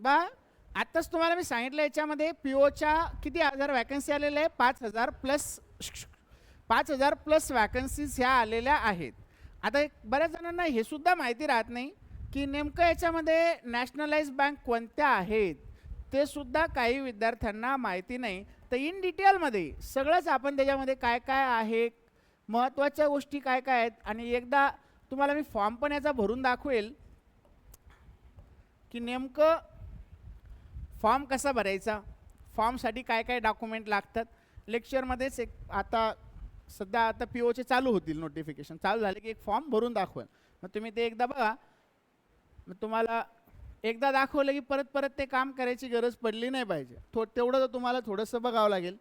बा आत्ताच तुम्हाला मी सांगितलं याच्यामध्ये पी ओच्या किती हजार वॅकन्सी आलेल्या आहे पाच हजार प्लस पाच हजार प्लस वॅकन्सीज ह्या आलेल्या आहेत. आता बऱ्याच जणांना हे सुद्धा माहिती राहत नाही की नेमकं याच्यामध्ये नॅशनलाइज बँक कोणत्या आहेत? ते सुद्धा काही विद्यार्थ्यांना माहिती नाही. तर इन डिटेलमध्ये सगळंच आपण त्याच्यामध्ये काय काय आहे महत्त्वाच्या गोष्टी काय काय आहेत? आणि एकदा तुम्हाला मी फॉर्म पण याचा भरून दाखवेल की नेमकं फॉर्म कसा भरायचा? फॉर्मसाठी काय काय डॉक्युमेंट लागतात? लेक्चरमध्येच एक आता सध्या आता पी ओचे चालू होतील नोटिफिकेशन चालू झाले की एक फॉर्म भरून दाखवेल मग तुम्ही ते एकदा बघा. मग तुम्हाला एकदा दाखवलं की परत परत ते काम करायची गरज पडली नाही पाहिजे. थो तेवढं तर तुम्हाला थोडंसं बघावं लागेल.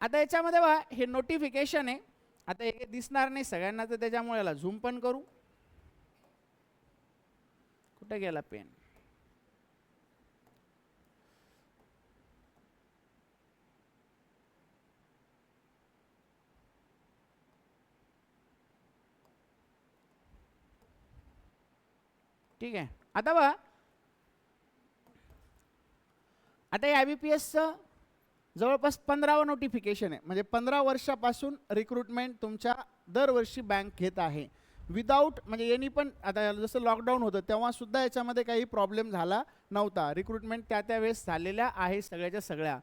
आता याच्यामध्ये बघा हे नोटिफिकेशन आहे. आता हे दिसणार नाही सगळ्यांना तर त्याच्यामुळे याला झूम पण करू. कुठे गेला पेन ठीक आहे. आता बघा. आता या बी पी एसचं जवळपास पंधरावं नोटिफिकेशन आहे. म्हणजे पंधरा वर्षापासून रिक्रुटमेंट तुमच्या दरवर्षी बँक घेत आहे. विदाऊट म्हणजे यांनी पण आता जसं लॉकडाऊन होतं तेव्हा सुद्धा याच्यामध्ये काही प्रॉब्लेम झाला नव्हता. रिक्रुटमेंट त्या त्या वेळेस झालेल्या आहे सगळ्याच्या सगळ्या.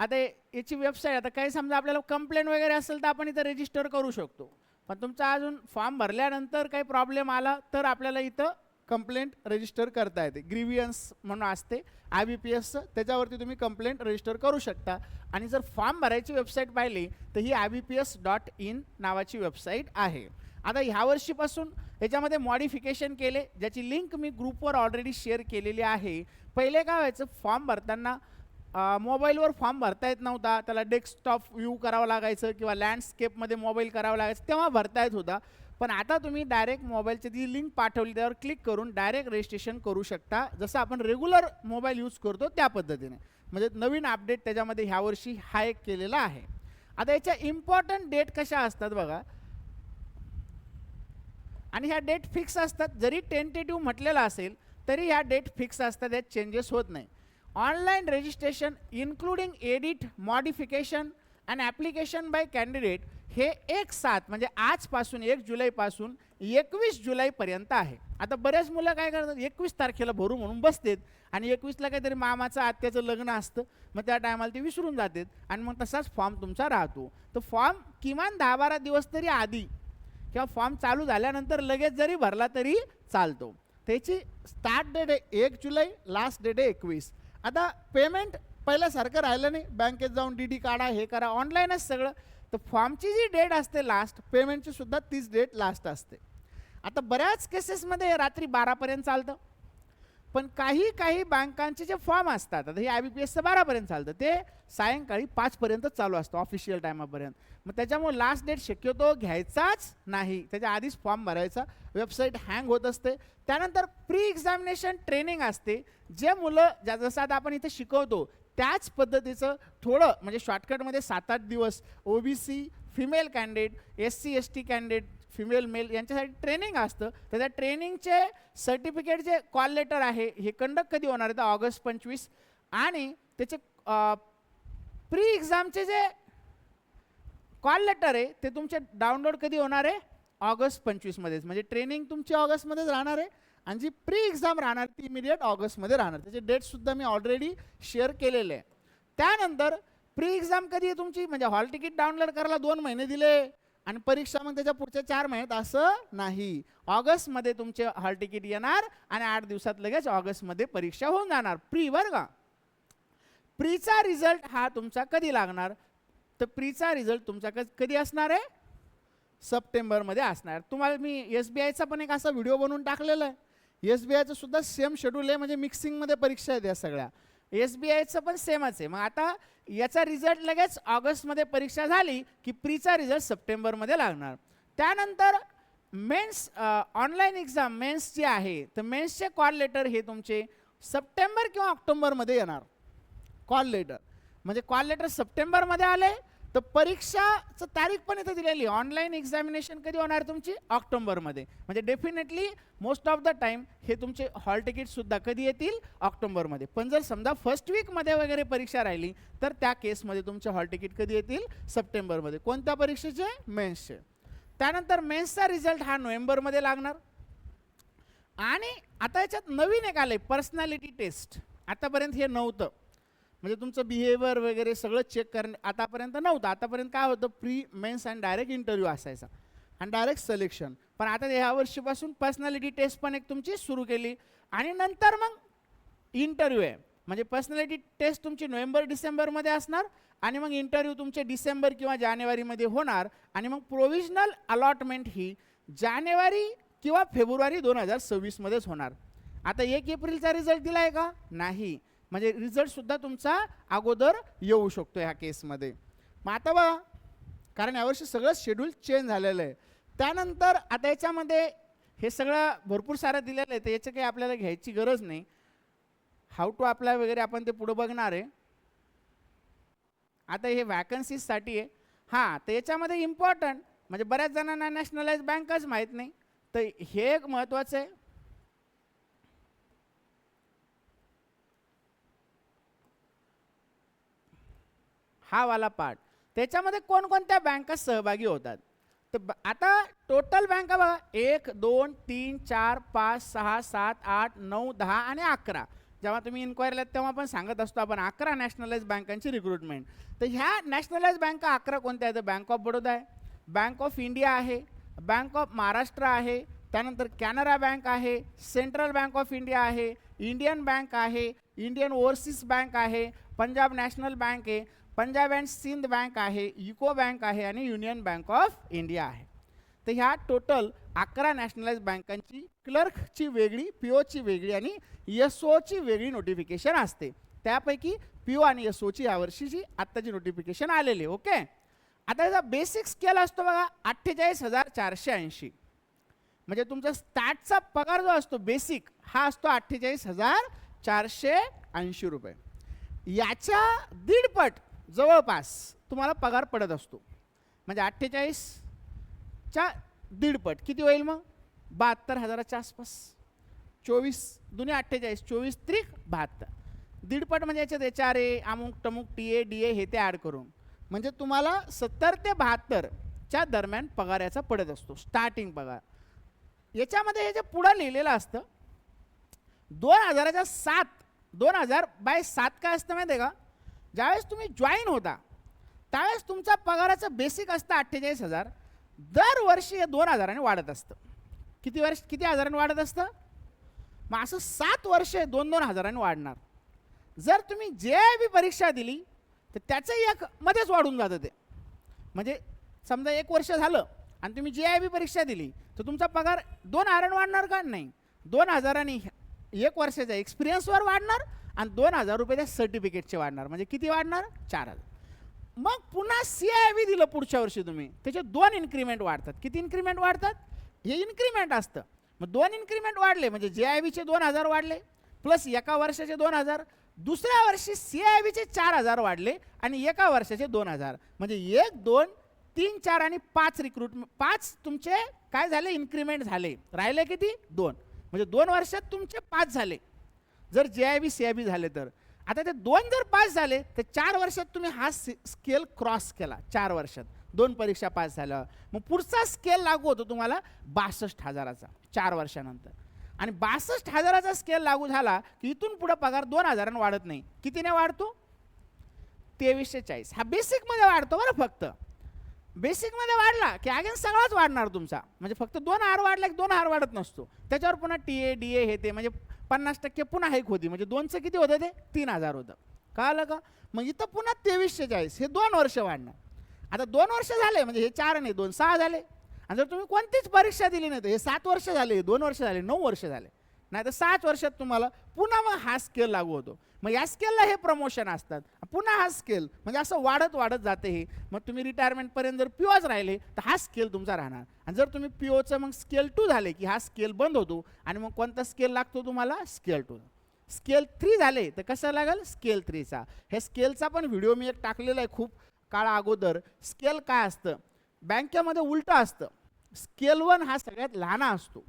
आता याची वेबसाईट आता काही समजा आपल्याला कंप्लेंट वगैरे असेल तर आपण इथं रजिस्टर करू शकतो. पण तुमचा अजून फॉर्म भरल्यानंतर काही प्रॉब्लेम आला तर आपल्याला इथं कंप्लेंट रजिस्टर करता येते. ग्रीवियन्स म्हणून असते. आय बी पी एसचं त्याच्यावरती तुम्ही कंप्लेंट रजिस्टर करू शकता. आणि जर फॉर्म भरायची वेबसाईट पाहिली तर ही I B P S dot in नावाची वेबसाईट आहे. आता ह्या वर्षीपासून याच्यामध्ये मॉडिफिकेशन केले ज्याची लिंक मी ग्रुपवर ऑलरेडी शेअर केलेली आहे. पहिले काय व्हायचं फॉर्म भरताना मोबाईलवर फॉर्म भरता येत नव्हता. त्याला डेस्कटॉप व्ह्यू करावं लागायचं किंवा लँडस्केपमध्ये मोबाईल करावं लागायचं तेव्हा भरता येत होता. पण आता तुम्ही डायरेक्ट मोबाईलची जी लिंक पाठवली त्यावर क्लिक करून डायरेक्ट रजिस्ट्रेशन करू शकता. जसं आपण रेग्युलर मोबाईल यूज करतो त्या पद्धतीने. म्हणजे नवीन अपडेट त्याच्यामध्ये ह्या वर्षी हा एक केलेला आहे. आता याच्या इम्पॉर्टंट डेट कशा असतात बघा. आणि ह्या डेट फिक्स असतात. जरी टेंटेटिव्ह म्हटलेलं असेल तरी ह्या डेट फिक्स असतात. यात चेंजेस होत नाही. Online registration including edit modification and application by candidate हे एक सात म्हणजे आजपासून एक जुलैपासून एकवीस जुलैपर्यंत आहे. आता बऱ्याच मुलं काय करतात एकवीस तारखेला भरू म्हणून बसतात आणि एकवीसला काहीतरी मामाचं आत्याचं लग्न असतं. मग त्या टायमाला ते विसरून जातात आणि मग तसाच फॉर्म तुमचा राहतो. तर फॉर्म किमान दहा बारा दिवस तरी आधी किंवा फॉर्म चालू झाल्यानंतर लगेच जरी भरला तरी चालतो. त्याची स्टार्ट डेट आहे एक जुलै लास्ट डेट आहे एकवीस. आता पेमेंट पहिल्यासारखं राहिलं नाही. बँकेत जाऊन डी डी काढा हे करा ऑनलाईनच सगळं. तर फॉर्मची जी डेट असते लास्ट पेमेंटची सुद्धा तीच डेट लास्ट असते. आता बऱ्याच केसेसमध्ये रात्री बारापर्यंत चालतं. पण काही काही बँकांचे जे फॉर्म असतात आता हे आय बी पी एसचं बारापर्यंत चालतं ते सायंकाळी पाचपर्यंत चालू असतं ऑफिशियल टायमापर्यंत मग त्याच्यामुळे लास्ट डेट शक्यतो घ्यायचाच नाही. त्याच्या आधीच फॉर्म भरायचा वेबसाईट हँग होत असते. त्यानंतर प्री एक्झामिनेशन ट्रेनिंग असते. जे मुलं ज्या जसं आता आपण इथे शिकवतो त्याच पद्धतीचं थोडं म्हणजे शॉर्टकटमध्ये सात आठ दिवस O B C female candidate S C S T candidate female male यांच्यासाठी ट्रेनिंग असतं. तर त्या ट्रेनिंगचे सर्टिफिकेट जे कॉल लेटर आहे हे कंडक्ट कधी होणार आहे? तर ऑगस्ट पंचवीस. आणि त्याचे प्री एक्झामचे जे कॉल लेटर आहे ते तुमचे डाउनलोड कधी होणार आहे? ऑगस्ट पंचवीसमध्येच. म्हणजे ट्रेनिंग तुमची ऑगस्टमध्येच राहणार आहे. आणि जी प्री एक्झाम राहणार ती इमिडिएट ऑगस्टमध्ये राहणार. त्याचे डेटसुद्धा मी ऑलरेडी शेअर केलेले आहे. त्यानंतर प्री एक्झाम कधी आहे तुमची? म्हणजे हॉल तिकीट डाउनलोड करायला दोन महिने दिले आणि परीक्षा मग त्याच्या पुढच्या चार महिन्यात असं नाही. ऑगस्टमध्ये तुमचे हॉल तिकीट येणार आणि आठ दिवसात लगेच ऑगस्टमध्ये परीक्षा होऊन जाणार. प्री बरं का? प्रीचा रिझल्ट हा तुमचा कधी लागणार? तर प्रीचा रिझल्ट तुमचा कधी असणार आहे? सप्टेंबरमध्ये असणार. तुम्हाला मी एस बी आयचा पण एक असा व्हिडिओ बनवून टाकलेला आहे. एस बी आयचं सुद्धा सेम शेड्यूल आहे म्हणजे मिक्सिंगमध्ये परीक्षा आहेत या सगळ्या. एस बी आयचं पण सेमच आहे. मग आता याचा रिझल्ट लगेच ऑगस्टमध्ये परीक्षा झाली की प्रीचा रिझल्ट सप्टेंबरमध्ये लागणार. त्यानंतर मेन्स ऑनलाईन एक्झाम मेन्स जे आहे तर मेन्सचे कॉल लेटर हे तुमचे सप्टेंबर किंवा ऑक्टोबरमध्ये येणार. कॉल लेटर म्हणजे कॉल लेटर सप्टेंबरमध्ये आले तर परीक्षाचं तारीख पण इथं दिलेली ऑनलाईन एक्झामिनेशन कधी होणार तुमची? ऑक्टोंबरमध्ये. म्हणजे definitely most of the time हे तुमचे हॉल तिकीटसुद्धा कधी येतील? ऑक्टोंबरमध्ये. पण जर समजा फर्स्ट वीकमध्ये वगैरे परीक्षा राहिली तर त्या केसमध्ये तुमचे हॉल तिकीट कधी येतील? सप्टेंबरमध्ये. कोणत्या परीक्षेचे? मेन्सचे त्यानंतर मेन्सचा रिझल्ट हा नोव्हेंबरमध्ये लागणार. आणि आता याच्यात नवीन एक आलंय पर्सनॅलिटी टेस्ट आतापर्यंत हे नव्हतं. म्हणजे तुमचं बिहेवियर वगैरे सगळं चेक करणे आतापर्यंत नव्हतं. आतापर्यंत काय होतं pre mains and direct interview असायचा. आणि डायरेक्ट सिलेक्शन पण आता ह्या वर्षीपासून पर्सनॅलिटी टेस्ट पण एक तुमची सुरू केली. आणि नंतर मग इंटरव्ह्यू आहे. म्हणजे पर्सनॅलिटी टेस्ट तुमची नोव्हेंबर डिसेंबरमध्ये असणार आणि मग इंटरव्ह्यू तुमचे डिसेंबर किंवा जानेवारीमध्ये होणार. आणि मग प्रोव्हिजनल अलॉटमेंट ही जानेवारी किंवा फेब्रुवारी दोन हजार सव्वीसमध्येच होणार. आता एक एप्रिलचा रिझल्ट दिला आहे का? नाही. म्हणजे रिझल्टसुद्धा तुमचा अगोदर येऊ शकतो ह्या केसमध्ये मग आता बघा कारण यावर्षी सगळं शेड्यूल चेंज झालेलं आहे. त्यानंतर आता याच्यामध्ये हे सगळं भरपूर सारं दिलेलं आहे तर याचं काही आपल्याला घ्यायची गरज नाही. हाऊ टू अप्लाय वगैरे आपण ते पुढं बघणार आहे. आता हे वॅकन्सीजसाठी आहे. हां तर याच्यामध्ये इम्पॉर्टंट म्हणजे बऱ्याच जणांना नॅशनलाइज बँकच माहीत नाही. तर हे एक महत्त्वाचं आहे. हा वाला पार्ट त्याच्यामध्ये कोणकोणत्या बँका सहभागी होतात? तर आता टोटल बँका बघा. एक दोन तीन चार पाच सहा सात आठ नऊ दहा आणि अकरा. जेव्हा तुम्ही इन्क्वायरीला तेव्हा पण सांगत असतो आपण अकरा नॅशनलाइज बँकांची रिक्रुटमेंट तर ह्या नॅशनलाइज बँका अकरा कोणत्या आहेत? बँक ऑफ बडोदा आहे बँक ऑफ इंडिया आहे बँक ऑफ महाराष्ट्र आहे त्यानंतर कॅनरा बँक आहे सेंट्रल बँक ऑफ इंडिया आहे इंडियन बँक आहे इंडियन ओव्हरसीज बँक आहे पंजाब नॅशनल बँक आहे. पंजाब अँड सिंध बँक आहे युको बँक आहे आणि युनियन बँक ऑफ इंडिया आहे. तर ह्या टोटल अकरा नॅशनलाइज बँकांची क्लर्कची वेगळी पी ओची वेगळी आणि एस ओची वेगळी नोटिफिकेशन असते. त्यापैकी पी ओ आणि एस ओची यावर्षीची आत्ताची नोटिफिकेशन आलेली ओके आता याचा बेसिक स्केल असतो बघा अठ्ठेचाळीस हजार चारशे ऐंशी. म्हणजे तुमचा स्टार्टचा पगार जो असतो बेसिक हा असतो अठ्ठेचाळीस हजार चारशे ऐंशी रुपये. याच्या दीडपट जवळपास तुम्हाला पगार पडत असतो. म्हणजे अठ्ठेचाळीसच्या दीडपट. किती होईल मग? बहात्तर हजाराच्या आसपास. चोवीस दुनिया अठ्ठेचाळीस चोवीस त्रिक बहात्तर. दीडपट म्हणजे याच्यात एच आर ए अमुक टमुक टी ए डी ए हे ते ॲड करून. म्हणजे तुम्हाला सत्तर ते बहात्तरच्या दरम्यान पगार याचा पडत असतो. स्टार्टिंग पगार. याच्यामध्ये हे जे पुढं लिहिलेलं असतं दोन हजाराच्या सात दोन हजार बाय सात काय असतं माहिती आहे का? ज्यावेळेस तुम्ही जॉईन होता त्यावेळेस तुमचा पगाराचं बेसिक असतं अठ्ठेचाळीस हजार. दरवर्षी हे दोन हजाराने वाढत असतं. किती वर्ष किती हजाराने वाढत असतं? मग असं सात वर्ष दोन दोन हजाराने वाढणार. जर तुम्ही जे आय बी परीक्षा दिली तर त्याचं एक मध्येच वाढून जातं ते. म्हणजे समजा एक वर्ष झालं आणि तुम्ही जे आय बी परीक्षा दिली तर तुमचा पगार दोन हजारांनी वाढणार का? नाही. दोन हजारांनी एक वर्षाच्या एक्सपिरियन्सवर वाढणार आणि दोन हजार रुपये त्या सर्टिफिकेटचे वाढणार. म्हणजे किती वाढणार? चार हजार. मग पुन्हा सी आय व्ही दिलं पुढच्या वर्षी तुम्ही. त्याचे दोन इन्क्रीमेंट वाढतात. किती इन्क्रीमेंट वाढतात? हे इन्क्रीमेंट असतं. मग दोन इन्क्रीमेंट वाढले म्हणजे जे आय व्हीचे दोन हजार वाढले प्लस एका वर्षाचे दोन हजार दुसऱ्या वर्षी सी आय व्हीचे चार हजार वाढले आणि एका वर्षाचे दोन हजार. म्हणजे एक दोन तीन चार आणि पाच रिक्रूट पाच तुमचे काय झाले? इन्क्रीमेंट झाले. राहिले किती? दोन. म्हणजे दोन वर्षात तुमचे पाच झाले. जर जे I B C I B झाले तर. आता ते दोन जर पास झाले तर चार वर्षात तुम्ही हा स्केल क्रॉस केला चार वर्षात. दोन परीक्षा पास झाल्या मग पुढचा स्केल लागू होतो तुम्हाला बासष्ट हजाराचा चार वर्षानंतर. आणि बासष्ट हजाराचा स्केल लागू झाला की इथून पुढं पगार दोन हजारानं वाढत नाही. कितीने वाढतो? तेवीसशे चाळीस. हा बेसिकमध्ये वाढतो बरं फक्त. बेसिकमध्ये वाढला की अगेन सगळाच वाढणार तुमचा. म्हणजे फक्त दोन हार वाढला की दोन हार वाढत नसतो. त्याच्यावर पुन्हा टी ए डी ए हे ते म्हणजे पन्नास टक्के पुन्हा हाईक होती. म्हणजे दोनचं किती होतं ते? तीन हजार होतं. कळलं का? मग इथं पुन्हा तेवीसशे चाळीस हे दोन वर्ष वाढणार. आता दोन वर्ष झाले म्हणजे हे चार नाही दोन सहा झाले. आणि जर तुम्ही कोणतीच परीक्षा दिली नाही तर हे सात वर्ष झाले हे दोन वर्ष झाले नऊ वर्ष झाले. नाही तर सात वर्षात तुम्हाला पुन्हा मग हा स्केल लागू होतो. मग या स्केलला हे प्रमोशन असतात. पुन्हा हा स्केल म्हणजे असं वाढत वाढत जाते हे. मग तुम्ही रिटायरमेंटपर्यंत जर पी राहिले तर हा स्केल तुमचा राहणार. आणि जर तुम्ही पी ओचं मग स्केल टू झाले की हा स्केल बंद होतो आणि मग कोणता स्केल लागतो तुम्हाला? स्केल टू स्केल थ्री झाले तर कसं लागेल? स्केल थ्रीचा हे स्केलचा पण व्हिडिओ मी एक टाकलेला आहे खूप काळा अगोदर. स्केल काय असतं? बँकेमध्ये उलटं असतं. स्केल वन हा सगळ्यात लहान असतो.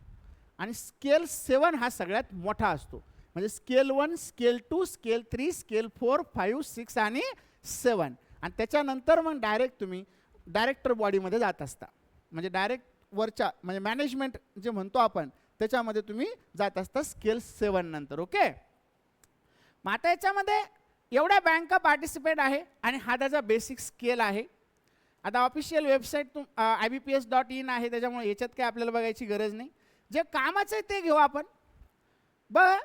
आणि स्केल सेवन हा सगळ्यात मोठा असतो. म्हणजे scale one scale two scale three scale four five six आणि सेवन. आणि त्याच्यानंतर मग डायरेक्ट तुम्ही डायरेक्टर बॉडीमध्ये जात असता. म्हणजे डायरेक्ट वरच्या म्हणजे मॅनेजमेंट जे म्हणतो आपण त्याच्यामध्ये तुम्ही जात असता स्केल सेवन नंतर ओके? मग आता याच्यामध्ये एवढ्या बँका पार्टिसिपेट आहे आणि हा त्याचा बेसिक स्केल आहे. आता ऑफिशियल वेबसाईट तुम I B P S dot in आहे त्याच्यामुळे याच्यात काय आपल्याला बघायची गरज नाही. जे कामाचं आहे ते घेऊ आपण. बघ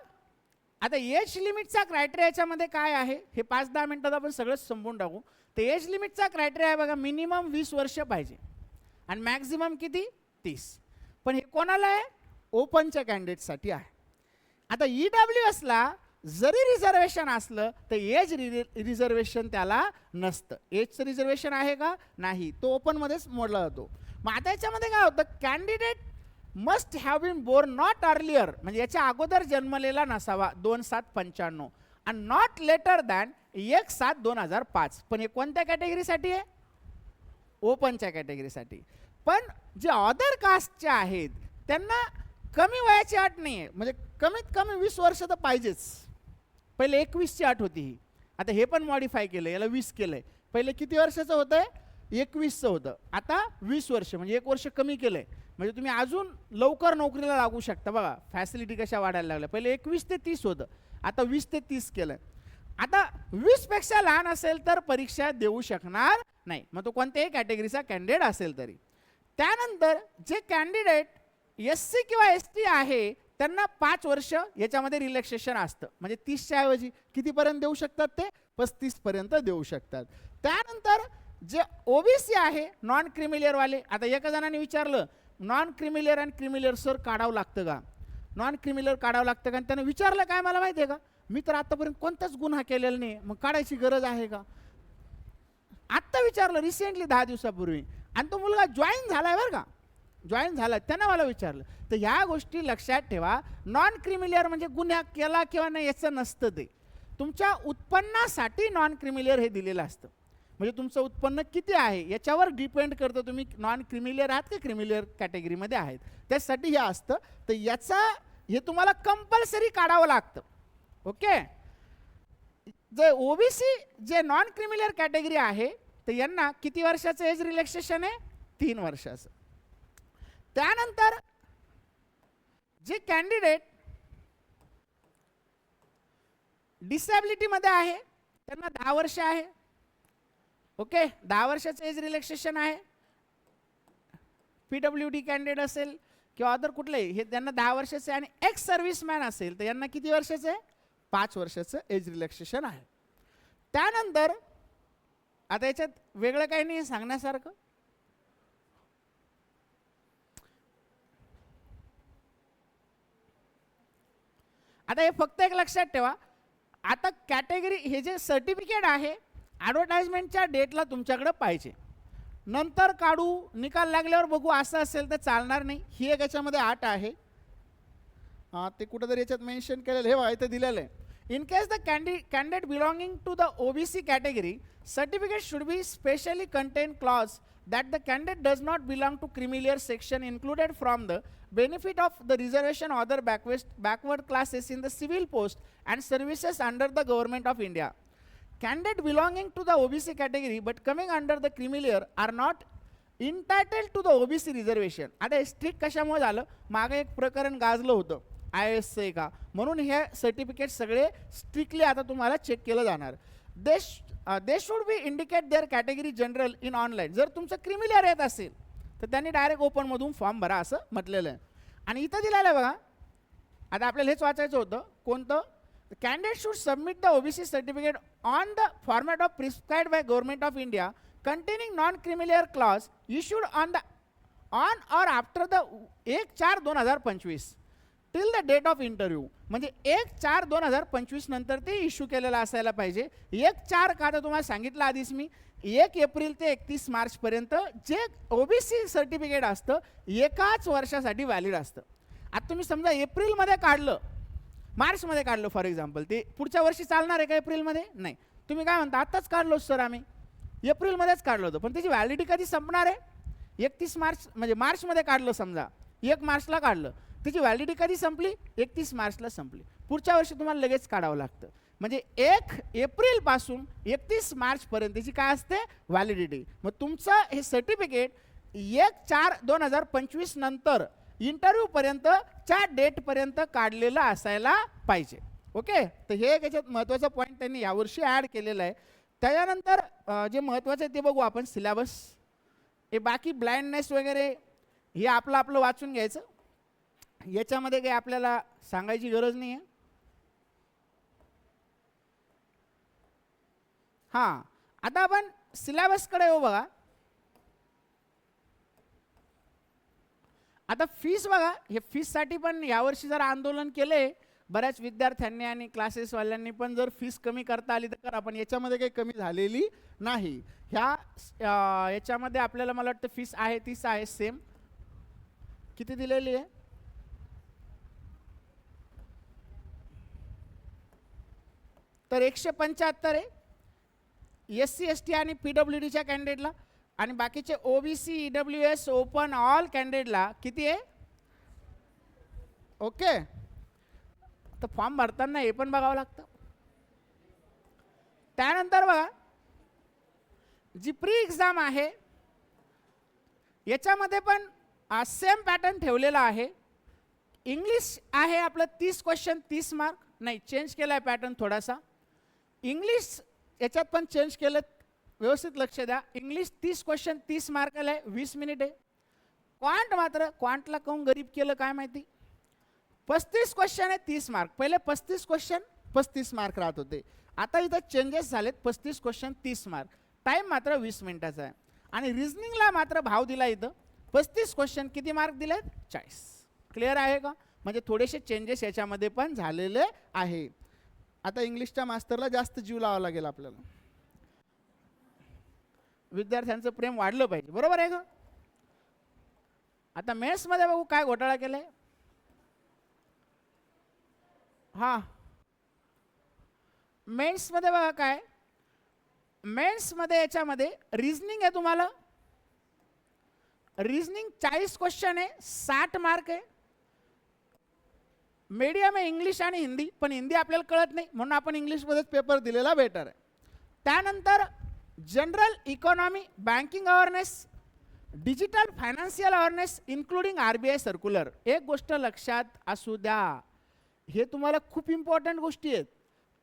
आता एज लिमिटचा क्रायटेरिया याच्यामध्ये काय आहे हे पाच दहा मिनटात आपण सगळंच संपवून टाकू. तर एज लिमिटचा क्रायटेरिया आहे बघा मिनिमम वीस वर्ष पाहिजे आणि मॅक्झिमम किती? तीस. पण हे कोणाला आहे? ओपनच्या कॅन्डिडेटसाठी आहे. आता ई डब्ल्यू एसला जरी रिझर्वेशन असलं तर एज रि रिझर्वेशन त्याला नसतं. एजचं रिझर्वेशन आहे का? नाही. तो ओपनमध्येच मोडला जातो. मग आता याच्यामध्ये काय होतं? Candidate must have been born not earlier म्हणजे याच्या अगोदर जन्मलेला नसावा दोन सात पंच्याण्णव. आणि नॉट लेटर दॅन एक सात दोन हजार पाच. पण हे कोणत्या कॅटेगरीसाठी आहे? ओपनच्या कॅटेगरीसाठी पण जे अदर कास्टचे आहेत त्यांना कमी वयाची अट नाही आहे म्हणजे कमीत कमी वीस वर्ष तर पाहिजेच. पहिले एकवीसची अट होती ही. आता हे पण मॉडीफाय केलं याला वीस केलं आहे पहिले किती वर्षाचं होतं आहे एकवीसचं होतं. आता वीस वर्ष म्हणजे एक वर्ष कमी केलं आहे म्हणजे तुम्ही अजून लवकर नोकरीला लागू शकता. बघा फॅसिलिटी कशा वाढायला लागल्या. पहिले एकवीस ते तीस होतं. आता वीस ते तीस केलं आता वीसपेक्षा लहान असेल तर परीक्षा देऊ शकणार नाही. मग तो कोणत्याही कॅटेगरीचा कॅन्डिडेट असेल तरी. त्यानंतर जे कॅन्डिडेट एस सी किंवा एस टी आहे त्यांना पाच वर्ष याच्यामध्ये रिलॅक्सेशन असतं. म्हणजे तीसच्या ऐवजी कितीपर्यंत देऊ शकतात ते? पस्तीसपर्यंत देऊ शकतात. त्यानंतर जे ओबीसी आहे नॉन क्रिमिलियरवाले आता एका जणाने विचारलं नॉन क्रिमिलियर आणि क्रिमिलियर सर काढावं लागतं का? नॉन क्रिमिलर काढावं लागतं का? आणि त्यानं विचारलं काय मला माहिती आहे का? मी तर आत्तापर्यंत कोणताच गुन्हा केलेला नाही. मग काढायची गरज आहे का? आत्ता विचारलं रिसेंटली दहा दिवसापूर्वी. आणि तो मुलगा जॉईन आहे बरं का? जॉईन झाला त्यानं मला विचारलं तर ह्या गोष्टी लक्षात ठेवा. नॉन क्रिमिलियर म्हणजे गुन्हा केला किंवा नाही याचं नसतं ते. तुमच्या उत्पन्नासाठी नॉन क्रिमिलियर हे दिलेलं असतं. म्हणजे तुमचं उत्पन्न किती आहे? याच्यावर डिपेंड करतं तुम्ही नॉन क्रिमिलियर आहात की क्रिमिलियर कॅटेगरीमध्ये आहेत? त्यासाठी हे असतं. तर याचा हे तुम्हाला कंपल्सरी काढावं लागतं. ओके जे ओबीसी जे नॉन क्रिमिलियर कॅटेगरी आहे तर यांना किती वर्षाचं एज रिलॅक्सेशन आहे? तीन वर्षाचं. त्यानंतर जे कॅन्डिडेट डिसॅबिलिटीमध्ये आहे त्यांना दहा वर्ष आहे. ओके दहा वर्षाचं एज रिलॅक्सेशन आहे. पी डब्ल्यू डी कॅन्डिडेट असेल किंवा अदर कुठलेही हे त्यांना दहा वर्षाचे आणि एक्स सर्व्हिसमॅन असेल तर यांना किती वर्षाचे? पाच वर्षाचं एज रिलॅक्सेशन आहे. त्यानंतर आता याच्यात वेगळं काही नाही सांगण्यासारखं. आता हे फक्त एक लक्षात ठेवा. आता कॅटेगरी हे जे सर्टिफिकेट आहे ॲडव्हर्टाईजमेंटच्या डेटला तुमच्याकडं पाहिजे. नंतर काढू निकाल लागल्यावर बघू असं असेल तर चालणार नाही. ही एक याच्यामध्ये आठ आहे. हां ते कुठंतरी याच्यात मेन्शन केलेलं हे बाय ते दिलेलं आहे. In case the candi candidate belonging to the O B C category certificate should be specially contain clause that the candidate does not belong to creamy layer section included from the benefit of the reservation other backward backward classes in the civil post and services under the government of India Candidate belonging to the OBC category but coming under the creamier are not entitled to the OBC reservation. आता strict कशामुळे झालं? मागे एक प्रकरण गाजलं होतं I S A का म्हणून हे सर्टिफिकेट सगळे स्ट्रिक्टली आता तुम्हाला चेक केलं जाणार. देश they should be indicate their category general in online जर तुमचं क्रिमिलियर येत असेल तर त्यांनी डायरेक्ट ओपनमधून फॉर्म भरा असं म्हटलेलं आहे. आणि इथं दिलेलं आहे बघा आता आपल्याला हेच वाचायचं होतं कोणतं? Candidate should submit the OBC certificate on the format of prescribed by government of India containing non creamy layer clause issued on the on or after the एक चार दोन हजार पंचवीस till the date of interview म्हणजे एक चार दोन हजार पंचवीस नंतर ते इश्यू केलेलं असायला पाहिजे. एक चार का तर तुम्हाला सांगितलं आधीच मी. एक एप्रिल ते एकतीस मार्चपर्यंत जे ओबीसी सर्टिफिकेट असतं एकाच वर्षासाठी व्हॅलिड असतं. आता तुम्ही समजा एप्रिलमध्ये काढलं मार्चमध्ये काढलं फॉर एक्झाम्पल ते पुढच्या वर्षी चालणार आहे का एप्रिलमध्ये? नाही. तुम्ही काय म्हणता आत्ताच काढलो सर आम्ही. एप्रिलमध्येच काढलं होतं. पण त्याची व्हॅलिडिटी कधी संपणार आहे? एकतीस मार्च म्हणजे मार्चमध्ये काढलं समजा. एक मार्चला काढलं. त्याची व्हॅलिडिटी कधी संपली? एकतीस मार्चला संपली. पुढच्या वर्षी तुम्हाला लगेच काढावं लागतं. म्हणजे एक एप्रिलपासून एकतीस मार्चपर्यंत त्याची काय असते? व्हॅलिडिटी मग तुमचं हे सर्टिफिकेट एक चार दोन हजार पंचवीस नंतर इंटरव्ह्यूपर्यंतच्या डेटपर्यंत काढलेलं असायला पाहिजे. ओके तर हे एक याच्यात महत्त्वाचा पॉईंट त्यांनी यावर्षी ॲड केलेलं आहे. त्याच्यानंतर जे महत्त्वाचं आहे ते बघू आपण सिलेबस हे बाकी ब्लाइंडनेस वगैरे हे आपलं आपलं वाचून घ्यायचं. याच्यामध्ये काही आपल्याला सांगायची गरज नाही आहे हां. आता आपण सिलेबसकडे येऊ बघा. आता फीस बघा हे फीससाठी पण यावर्षी जर आंदोलन केले बऱ्याच विद्यार्थ्यांनी आणि क्लासेसवाल्यांनी पण जर फीस कमी करता आली तर करा पण याच्यामध्ये काही कमी झालेली नाही. ह्या याच्यामध्ये आपल्याला मला वाटतं फीस आहे तीच आहे सेम किती दिलेली आहे? तर एकशे पंच्याहत्तर आहे. एस सी एस टी आणि पी डब्ल्यू डीच्या कॅन्डिडेटला आणि बाकीचे O B C E W S open all कॅन्डिडेटला किती आहे? ओके तर फॉर्म भरताना हे पण बघावं लागतं. त्यानंतर बघा जी प्री एक्झाम आहे याच्यामध्ये पण सेम पॅटर्न ठेवलेला आहे. इंग्लिश आहे आपलं तीस क्वेश्चन तीस मार्क नाही चेंज केला आहे पॅटर्न थोडासा. इंग्लिश याच्यात पण चेंज केलं व्यवस्थित लक्ष द्या. इंग्लिश तीस क्वेश्चन तीस मार्काला आहे वीस मिनिट आहे. क्वांट मात्र क्वांटला काऊन गरीब केलं काय माहिती? पस्तीस क्वेश्चन आहे तीस मार्क पहिले पस्तीस क्वेश्चन पस्तीस मार्क राहत होते. आता इथं चेंजेस झालेत पस्तीस क्वेश्चन तीस मार्क टाईम मात्र वीस मिनिटाचा आहे. आणि रिझनिंगला मात्र भाव दिला इथं. पस्तीस क्वेश्चन किती मार्क दिलेत? चाळीस. क्लिअर आहे का? म्हणजे थोडेसे चेंजेस याच्यामध्ये पण झालेले आहे. आता इंग्लिशच्या मास्तरला जास्त जीव लावावा लागेल आपल्याला. विद्यार्थ्यांचं प्रेम वाढलं पाहिजे. बरोबर आहे का? आता मेन्समध्ये बघू काय घोटाळा केलाय. हां. मेन्समध्ये बघा काय? मेन्समध्ये याच्यामध्ये रिझनिंग आहे तुम्हाला. रिझनिंग चाळीस क्वेश्चन आहे साठ मार्क आहे. मीडियम आहे इंग्लिश आणि हिंदी पण हिंदी आपल्याला कळत नाही म्हणून आपण इंग्लिशमध्येच पेपर दिलेला बेटर आहे. त्यानंतर general economy banking awareness digital financial awareness including R B I circular एक गोष्ट लक्षात असू द्या. हे तुम्हाला खूप इम्पॉर्टंट गोष्टी आहेत.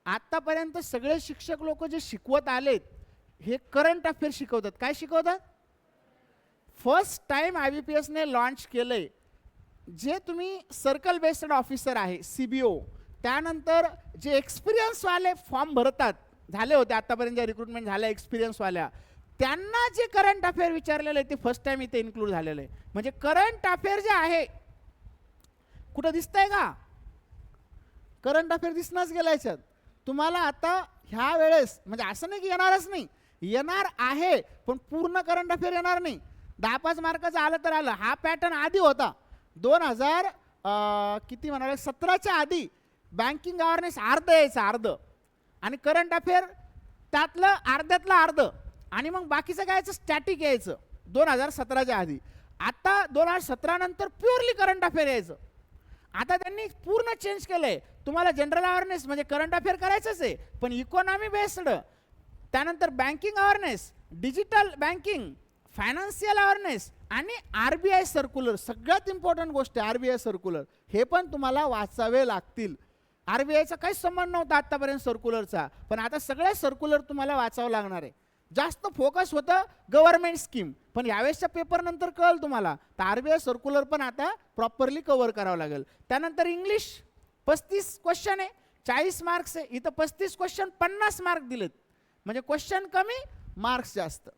आत्तापर्यंत सगळे शिक्षक लोक जे शिकवत आलेत हे करंट अफेअर शिकवतात. काय शिकवतात? First time I B P एसने लॉन्च केलं आहे जे तुम्ही सर्कल बेस्ड ऑफिसर आहे सी बी ओ त्यानंतर जे एक्सपिरियन्सवाले फॉर्म भरतात झाले होते आतापर्यंत ज्या रिक्रुटमेंट झाल्या एक्सपिरियन्सवाल्या त्यांना जे करंट अफेअर विचारलेलं आहे ते फर्स्ट टाइम इथे इन्क्लूड झालेलं आहे. म्हणजे करंट अफेअर जे आहे कुठं दिसतंय का? करंट अफेअर दिसणारच गेला याच्यात. तुम्हाला आता ह्या वेळेस म्हणजे असं नाही की येणारच नाही. येणार आहे पण पूर्ण करंट अफेअर येणार नाही. दहा पाच मार्काचं आलं तर आलं. हा पॅटर्न आधी होता. दोन हजार किती म्हणाले? सतराच्या आधी बँकिंग गव्हर्नेस अर्ध यायचं अर्ध. आणि करंट अफेअर त्यातलं अर्ध्यातलं अर्ध. आणि मग बाकीचं काय यायचं? स्टॅटिक यायचं. दोन हजार सतराच्या आधी. आता दोन हजार सतरा नंतर प्युअरली करंट अफेअर यायचं. आता त्यांनी पूर्ण चेंज केलंय. तुम्हाला जनरल अवेअरनेस म्हणजे करंट अफेअर करायचंच आहे. पण इकॉनॉमी बेस्ड त्यानंतर banking awareness digital banking financial awareness आणि आर बी आय सर्क्युलर सगळ्यात इम्पॉर्टंट गोष्ट आहे आर बी आय सर्क्युलर हे पण तुम्हाला वाचावे लागतील. आर बी आयचा काहीच संबंध नव्हता आत्तापर्यंत सर्क्युलरचा पण आता सगळ्या सर्क्युलर तुम्हाला वाचावं लागणार आहे. जास्त फोकस होतं गव्हर्नमेंट स्कीम पण यावेळेसच्या पेपर नंतर तुम्हाला. तर आर बी आय सर्क्युलर पण आता प्रॉपरली कव्हर करावं लागेल. त्यानंतर इंग्लिश पस्तीस क्वेश्चन आहे चाळीस मार्क्स आहे. इथं पस्तीस क्वेश्चन पन्नास मार्क दिलेत. म्हणजे क्वेश्चन कमी मार्क्स जास्त.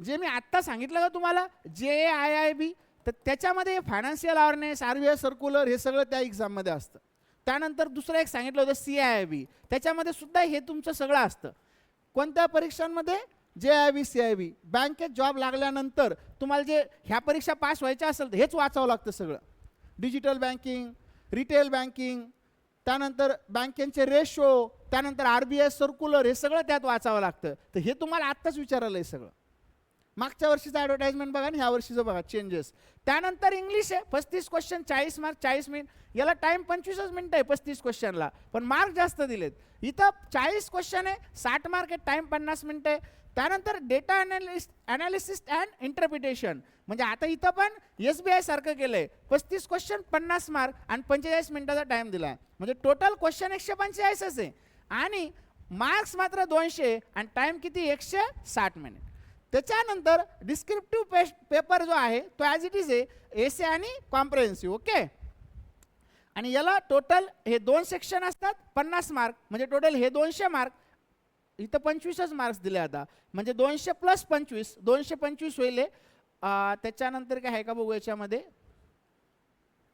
जे मी आत्ता सांगितलं का तुम्हाला जे आय आय बी तर त्याच्यामध्ये financial awareness R B I circular हे सगळं त्या एक्झाममध्ये असतं. त्यानंतर दुसरं एक सांगितलं होतं सी आय आय बी. त्याच्यामध्ये सुद्धा हे तुमचं सगळं असतं. कोणत्या परीक्षांमध्ये? जे I B C I B. बँकेत जॉब लागल्यानंतर तुम्हाला जे ह्या परीक्षा पास व्हायच्या असेल तर हेच वाचावं लागतं सगळं. डिजिटल बँकिंग रिटेल बँकिंग त्यानंतर बँकेचे रेशो त्यानंतर आर बी आय सर्क्युलर हे सगळं त्यात वाचावं लागतं. तर हे तुम्हाला आत्ताच विचारायलं आहे सगळं. मागच्या वर्षीचा ॲडव्हर्टाइजमेंट बघा आणि ह्या वर्षीचं बघा चेंजेस त्यानंतर इंग्लिश आहे पस्तीस क्वेश्चन चाळीस मार्क चाळीस मिनिट याला टाईम पंचवीसच मिनिट आहे पस्तीस क्वेश्चनला पण मार्क जास्त दिलेत. इथं चाळीस क्वेश्चन आहे साठ मार्क आहे टाइम पन्नास मिनिट आहे. त्यानंतर data analyst analysis and interpretation म्हणजे आता इथं पण एस बी आय सारखं केलं आहे पस्तीस क्वेश्चन पन्नास मार्क आणि पंचेचाळीस मिनिटाचा टाइम दिला म्हणजे टोटल क्वेश्चन एकशे पंचेचाळीसच आहे. आणि मार्क्स मात्र दोनशे आणि टाईम किती? एकशे साठ मिनिट त्याच्यानंतर डिस्क्रिप्टिव्ह पे पेपर जो आहे तो ॲज इट इज आहे एसे आणि कॉम्प्रेहेन्सिव्ह ओके आणि याला टोटल हे दोन सेक्शन असतात पन्नास मार्क म्हणजे टोटल हे दोनशे मार्क इथं पंचवीसच मार्क्स दिले आता. म्हणजे दोनशे प्लस पंचवीस दोनशे पंचवीस होईल त्याच्यानंतर काय आहे का बघू याच्यामध्ये?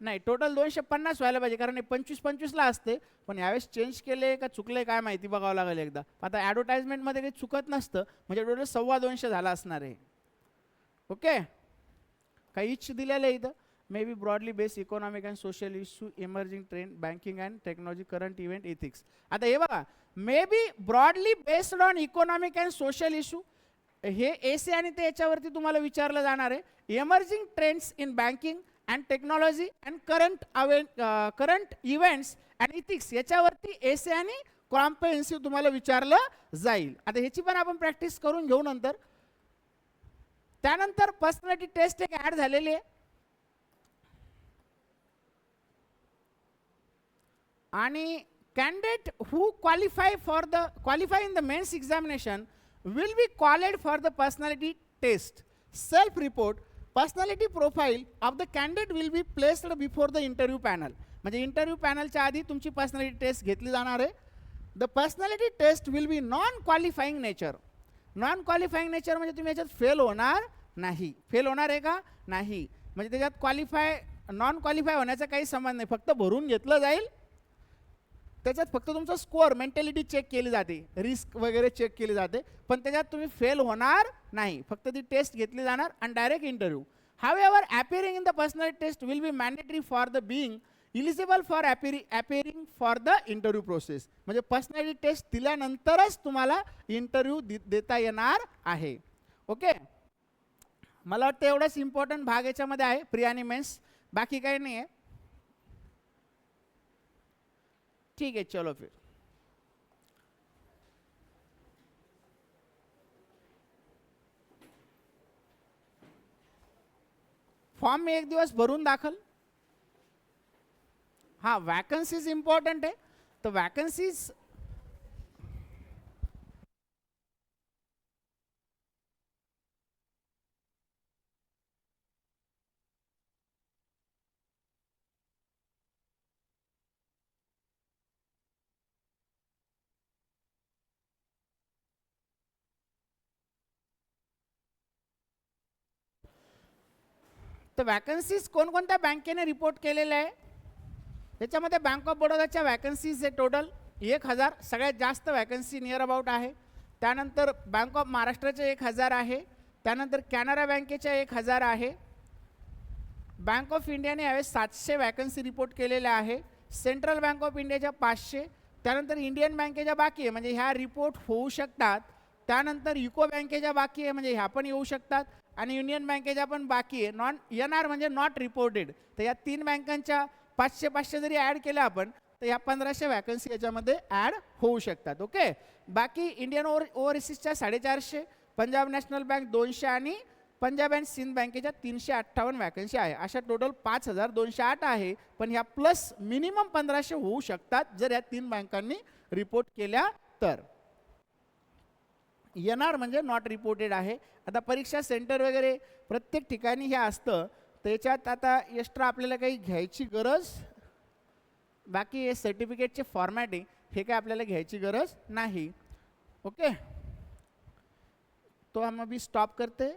नाही टोटल दोनशे पन्नास व्हायला पाहिजे कारण हे पंचवीस पंचवीसला असते. पण यावेळेस चेंज केले का चुकले काय माहिती बघावं लागेल एकदा. आता ॲडव्हर्टाईजमेंटमध्ये काही चुकत नसतं म्हणजे टोटल सव्वा दोनशे झाला असणार आहे. ओके? काही इच्छ दिलेलं आहे इथं? May be broadly base economic and social issue emerging trend banking and technology current event ethics आता हे बघा may be broadly based on economic and social issue हे ए सी आणि ते याच्यावरती तुम्हाला विचारलं जाणार आहे. Emerging trends in banking and technology and current away current events and ethics याच्यावरती ए आणि कॉम्प्रेहेन्सिव्ह तुम्हाला विचारलं जाईल. आता ह्याची पण आपण प्रॅक्टिस करून घेऊ नंतर. त्यानंतर पर्सनॅलिटी टेस्ट एक ॲड झालेली आहे. आणि candidate who qualify for the qualify in the mains examination will be called for the personality test self report personality profile of the candidate will be placed before the interview panel म्हणजे interview पॅनलच्या आधी तुमची personality test घेतली जाणार आहे. The personality test will be non qualifying nature non qualifying nature म्हणजे तुम्ही याच्यात फेल होणार नाही. फेल होणार आहे का? नाही. म्हणजे त्याच्यात क्वालिफाय नॉन क्वालिफाय होण्याचा काही संबंध नाही. फक्त भरून घेतलं जाईल. त्याच्यात फक्त तुमचं स्कोअर मेंटॅलिटी चेक केली जाते. रिस्क वगैरे चेक केली जाते. पण त्याच्यात तुम्ही फेल होणार नाही. फक्त ती टेस्ट घेतली जाणार आणि direct interview however appearing in the personal test will be mandatory for the being eligible for appear appearing for the interview process म्हणजे पर्सनॅलिटी टेस्ट दिल्यानंतरच तुम्हाला इंटरव्ह्यू देता येणार आहे. ओके मला वाटतं एवढाच इम्पॉर्टंट भाग याच्यामध्ये आहे. Pre mains. बाकी काही नाही आहे ठीक है चलो फिर. फॉर्म मी एक दिवस भरून दाखल. हां वॅकन्सीज इम्पॉर्टंट आहे. तर वॅकन्सीज तर वॅकन्सीज कोणकोणत्या बँकेने रिपोर्ट केलेल्या आहे? त्याच्यामध्ये बँक ऑफ बडोदाच्या वॅकन्सीज आहे टोटल एक हजार सगळ्यात जास्त वॅकन्सी नियर अबाउट आहे. त्यानंतर बँक ऑफ महाराष्ट्राचे एक हजार आहे. त्यानंतर कॅनरा बँकेच्या एक हजार आहे. बँक ऑफ इंडियाने यावेळेस सातशे वॅकन्सी रिपोर्ट केलेल्या आहे. सेंट्रल बँक ऑफ इंडियाच्या पाचशे. त्यानंतर इंडियन बँकेच्या बाकी आहे. म्हणजे ह्या रिपोर्ट होऊ शकतात. त्यानंतर युको बँकेच्या बाकी आहे म्हणजे ह्या पण येऊ शकतात आणि युनियन बँकेच्या पण बाकी आहे नॉन एन आर म्हणजे नॉट रिपोर्टेड तर या तीन बँकांच्या पाचशे पाचशे जरी ॲड केल्या आपण तर या पंधराशे वॅकन्सी याच्यामध्ये ॲड होऊ शकतात ओके बाकी इंडियन ओव्हर ओव्हरसीजच्या साडेचारशे पंजाब नॅशनल बँक दोनशे आणि पंजाब अँड सिंध बँकेच्या तीनशे अठ्ठावन्न वॅकन्सी आहे. अशा टोटल पाच हजार दोनशे आठ आहे पण ह्या प्लस मिनिमम पंधराशे होऊ शकतात जर या तीन बँकांनी रिपोर्ट केल्या तर. येणार म्हणजे नॉट रिपोर्टेड आहे. आता परीक्षा सेंटर वगैरे प्रत्येक ठिकाणी हे असतं. त्याच्यात आता एक्स्ट्रा आपल्याला काही घ्यायची गरज बाकी हे सर्टिफिकेटचे फॉर्मॅटिंग हे काय आपल्याला घ्यायची गरज नाही. ओके तो हम अभी स्टॉप करते.